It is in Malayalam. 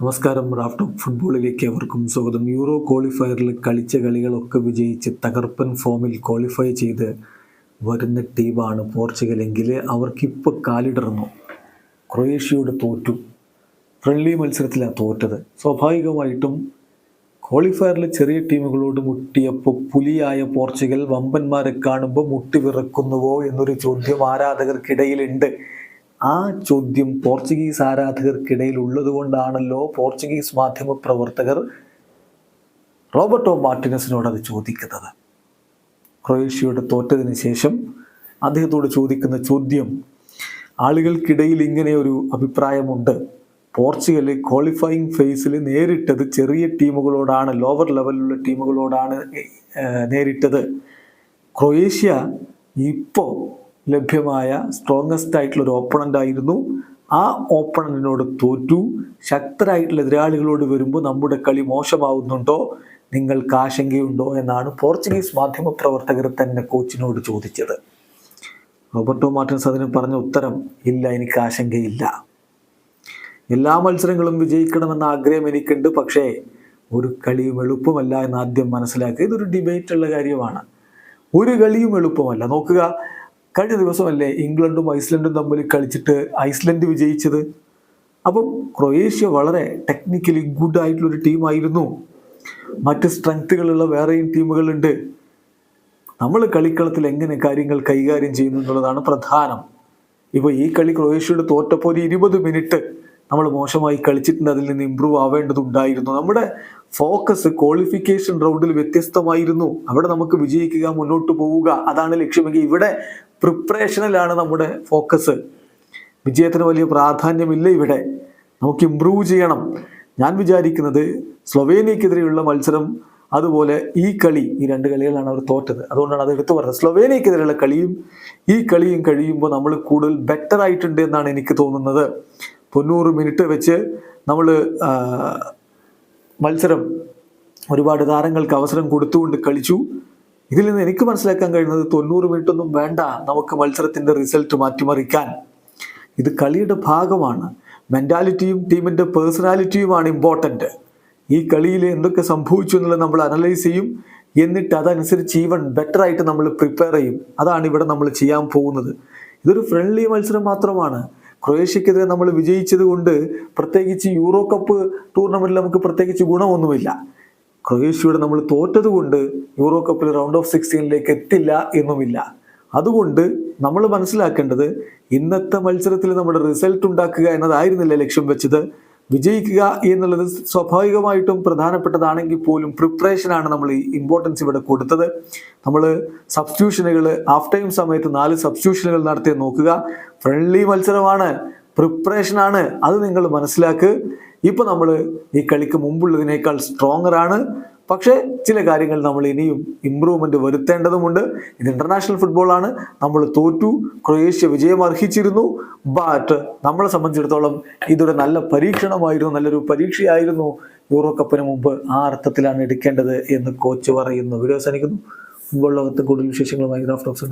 നമസ്കാരം റാഫ്റ്റ് ഫുട്ബോളിലേക്ക് അവർക്കും സ്വാഗതം. യൂറോ ക്വാളിഫയറിൽ കളിച്ച കളികളൊക്കെ വിജയിച്ച് തകർപ്പൻ ഫോമിൽ ക്വാളിഫൈ ചെയ്ത് വരുന്ന ടീമാണ് പോർച്ചുഗൽ എങ്കിൽ അവർക്കിപ്പോൾ കാലിടർന്നു. ക്രൊയേഷ്യയോട് തോറ്റു. ഫ്രണ്ട്ലി മത്സരത്തിലാണ് തോറ്റത്. സ്വാഭാവികമായിട്ടും ക്വാളിഫയറിൽ ചെറിയ ടീമുകളോട് മുട്ടിയപ്പോൾ പുലിയായ പോർച്ചുഗൽ വമ്പന്മാരെ കാണുമ്പോൾ മുട്ടി വിറക്കുന്നുവോ എന്നൊരു ചോദ്യം ആരാധകർക്കിടയിലുണ്ട്. ആ ചോദ്യം പോർച്ചുഗീസ് ആരാധകർക്കിടയിൽ ഉള്ളതുകൊണ്ടാണല്ലോ പോർച്ചുഗീസ് മാധ്യമ പ്രവർത്തകർ റോബർട്ടോ മാർട്ടിനസിനോട് അത് ചോദിക്കുന്നത്. ക്രൊയേഷ്യയോട് തോറ്റതിന് ശേഷം അദ്ദേഹത്തോട് ചോദിക്കുന്ന ചോദ്യം ആളുകൾക്കിടയിൽ ഇങ്ങനെ ഒരു അഭിപ്രായമുണ്ട്. പോർച്ചുഗൽ ക്വാളിഫയിങ് ഫേസിൽ നേരിട്ടത് ചെറിയ ടീമുകളോടാണ് ലോവർ ലെവലിലുള്ള ടീമുകളോടാണ് നേരിട്ടത്. ക്രൊയേഷ്യ ഇപ്പോൾ ലഭ്യമായ സ്ട്രോങ്ങസ്റ്റ് ആയിട്ടുള്ള ഒരു ഓപ്പണന്റ് ആയിരുന്നു. ആ ഓപ്പണന്റിനോട് തോറ്റു. ശക്തരായിട്ടുള്ള എതിരാളികളോട് വരുമ്പോൾ നമ്മുടെ കളി മോശമാവുന്നുണ്ടോ? നിങ്ങൾക്ക് ആശങ്കയുണ്ടോ? എന്നാണ് പോർച്ചുഗീസ് മാധ്യമ പ്രവർത്തകർ തന്നെ കോച്ചിനോട് ചോദിച്ചത്. റോബർട്ടോ മാർട്ടിൻസ് അതിന് പറഞ്ഞ ഉത്തരം ഇല്ല എനിക്ക് ആശങ്കയില്ല. എല്ലാ മത്സരങ്ങളും വിജയിക്കണമെന്ന ആഗ്രഹം എനിക്കുണ്ട്. പക്ഷേ ഒരു കളിയും എളുപ്പമല്ല എന്ന് ആദ്യം മനസ്സിലാക്കുക. ഇതൊരു ഡിബേറ്റ് ഉള്ള കാര്യമാണ്. ഒരു കളിയും എളുപ്പമല്ല. നോക്കുക കഴിഞ്ഞ ദിവസമല്ലേ ഇംഗ്ലണ്ടും ഐസ്ലൻഡും തമ്മിൽ കളിച്ചിട്ട് ഐസ്ലൻഡ് വിജയിച്ചത്? അപ്പം ക്രൊയേഷ്യ വളരെ ടെക്നിക്കലി ഗുഡ് ആയിട്ടുള്ള ഒരു ടീമായിരുന്നു മറ്റ് സ്ട്രെങ്ത്തുകളുള്ള വേറെയും ടീമുകളുണ്ട് നമ്മൾ കളിക്കളത്തിൽ എങ്ങനെ കാര്യങ്ങൾ കൈകാര്യം ചെയ്യുന്നു എന്നുള്ളതാണ് പ്രധാനം. ഇപ്പോൾ ഈ കളി ക്രൊയേഷ്യയുടെ തോറ്റപ്പോൾ ഒരു ഇരുപത് മിനിറ്റ് നമ്മൾ മോശമായി കളിച്ചിട്ടുണ്ട് അതിൽ നിന്ന് ഇമ്പ്രൂവ് ആവേണ്ടതുണ്ടായിരുന്നു നമ്മുടെ ഫോക്കസ് ക്വാളിഫിക്കേഷൻ റൗണ്ടിൽ വ്യത്യസ്തമായിരുന്നു. അവിടെ നമുക്ക് വിജയിക്കുക മുന്നോട്ട് പോവുക അതാണ് ലക്ഷ്യമെങ്കിൽ ഇവിടെ പ്രിപ്പറേഷനിലാണ് നമ്മുടെ ഫോക്കസ് വിജയത്തിന് വലിയ പ്രാധാന്യമില്ല ഇവിടെ. നമുക്ക് ഇമ്പ്രൂവ് ചെയ്യണം. ഞാൻ വിചാരിക്കുന്നത് സ്ലൊവേനിയക്കെതിരെയുള്ള മത്സരം അതുപോലെ ഈ കളി ഈ രണ്ട് കളികളാണ് അവർ തോറ്റത്. അതുകൊണ്ടാണ് അത് എടുത്തു പറഞ്ഞത്. സ്ലൊവേനിയക്കെതിരെയുള്ള കളിയും ഈ കളിയും കഴിയുമ്പോൾ നമ്മൾ കൂടുതൽ ബെറ്റർ ആയിട്ടുണ്ട് എന്നാണ് എനിക്ക് തോന്നുന്നത്. തൊണ്ണൂറ് മിനിറ്റ് വെച്ച് നമ്മൾ മത്സരം ഒരുപാട് താരങ്ങൾക്ക് അവസരം കൊടുത്തുകൊണ്ട് കളിച്ചു. ഇതിൽ നിന്ന് എനിക്ക് മനസ്സിലാക്കാൻ കഴിയുന്നത് തൊണ്ണൂറ് മിനിറ്റ് ഒന്നും വേണ്ട നമുക്ക് മത്സരത്തിന്റെ റിസൾട്ട് മാറ്റിമറിക്കാൻ. ഇത് കളിയുടെ ഭാഗമാണ്. മെന്റാലിറ്റിയും ടീമിന്റെ പേഴ്സണാലിറ്റിയുമാണ് ഇമ്പോർട്ടന്റ് ഈ കളിയിൽ എന്തൊക്കെ സംഭവിച്ചു എന്നുള്ളത് നമ്മൾ അനലൈസ് ചെയ്യും. എന്നിട്ട് അതനുസരിച്ച് ഈവൻ ബെറ്റർ ആയിട്ട് നമ്മൾ പ്രിപ്പയർ ചെയ്യും. അതാണ് ഇവിടെ നമ്മൾ ചെയ്യാൻ പോകുന്നത്. ഇതൊരു ഫ്രണ്ട്ലി മത്സരം മാത്രമാണ്. ക്രൊയേഷ്യക്കെതിരെ നമ്മൾ വിജയിച്ചത് കൊണ്ട് പ്രത്യേകിച്ച് യൂറോ കപ്പ് ടൂർണമെന്റിൽ നമുക്ക് പ്രത്യേകിച്ച് ഗുണമൊന്നുമില്ല. ക്രൊയേഷ്യയോട് നമ്മൾ തോറ്റത് കൊണ്ട് യൂറോ കപ്പിൽ റൗണ്ട് ഓഫ് സിക്സ്റ്റീനിലേക്ക് എത്തില്ല എന്നുമില്ല. അതുകൊണ്ട് നമ്മൾ മനസ്സിലാക്കേണ്ടത് ഇന്നത്തെ മത്സരത്തിൽ നമ്മുടെ റിസൾട്ട് ഉണ്ടാക്കുക എന്നതായിരുന്നില്ല ലക്ഷ്യം വെച്ചത്? വിജയിക്കുക എന്നുള്ളത് സ്വാഭാവികമായിട്ടും പ്രധാനപ്പെട്ടതാണെങ്കിൽ പോലും പ്രിപ്പറേഷനാണ് നമ്മൾ ഈ ഇമ്പോർട്ടൻസ് ഇവിടെ കൊടുത്തത്. നമ്മൾ സബ്സ്റ്റിറ്റ്യൂഷനുകൾ ഹാഫ് ടൈം സമയത്ത് നാല് സബ്സ്റ്റിറ്റ്യൂഷനുകൾ നടത്തി നോക്കുക. ഫ്രണ്ട്ലി മത്സരമാണ് പ്രിപ്പറേഷനാണ് അത് നിങ്ങൾ മനസ്സിലാക്കുക ഇപ്പോൾ നമ്മൾ ഈ കളിക്ക് മുമ്പുള്ളതിനേക്കാൾ സ്ട്രോങ്ങർ ആണ്. പക്ഷേ ചില കാര്യങ്ങൾ നമ്മൾ ഇനിയും ഇമ്പ്രൂവ്മെന്റ് വരുത്തേണ്ടതുമുണ്ട്. ഇത് ഇന്റർനാഷണൽ ഫുട്ബോളാണ് നമ്മൾ തോറ്റു ക്രൊയേഷ്യ വിജയം അർഹിച്ചിരുന്നു. ബട്ട് നമ്മളെ സംബന്ധിച്ചിടത്തോളം ഇതൊരു നല്ല പരീക്ഷണമായിരുന്നു നല്ലൊരു പരീക്ഷയായിരുന്നു. യൂറോ കപ്പിന് മുമ്പ് ആ അർത്ഥത്തിലാണ് എടുക്കേണ്ടത് എന്ന് കോച്ച് പറയുന്നു. വീഡിയോ അവസാനിക്കുന്നു. ഫുട്ബോൾ ലോകത്ത് കൂടുതൽ വിശേഷങ്ങളുമായി ഗ്രാഫ് ടോക്സ്